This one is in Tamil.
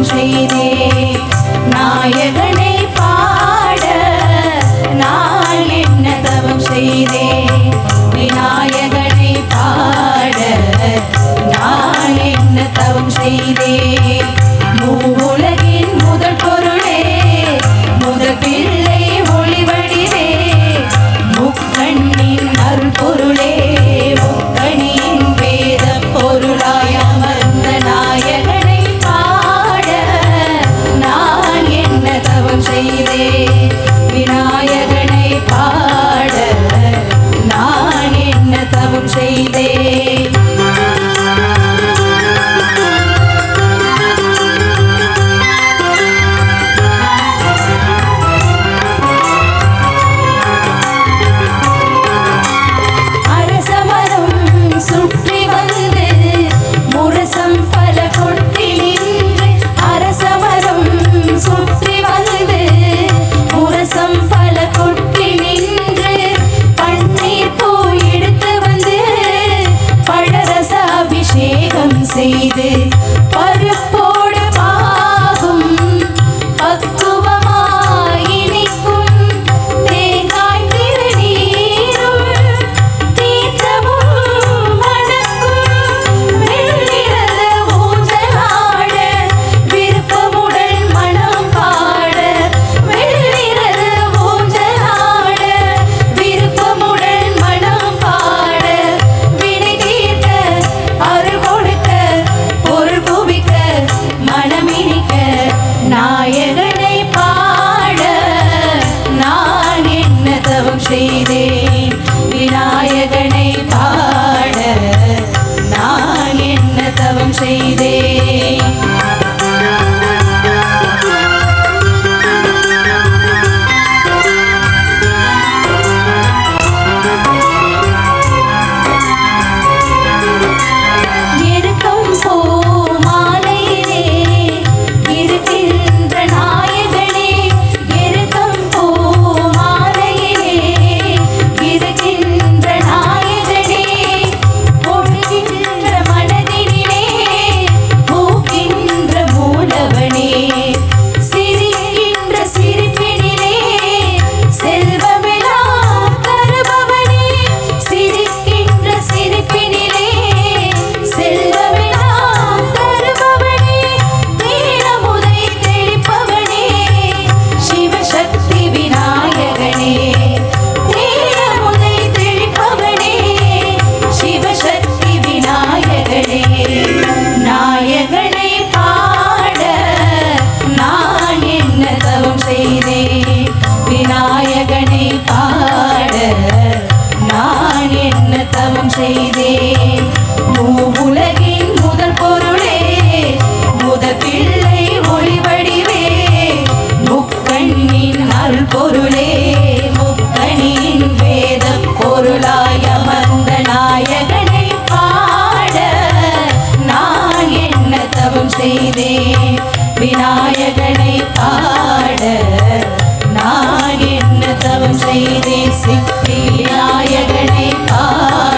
நானும் செய்தே. நாயகனை பாட நான் என்ன தவம் செய்தே. விநாயகனை பாட நான் என்ன தவம் செய்தே. செய்து செய்தேன். விநாயகனை பாட நான் என்ன தவம் செய்தேன்? கர்த்தனை பாட நான் என்ன தவம் செய்தே சித்தி நாயகனை பாட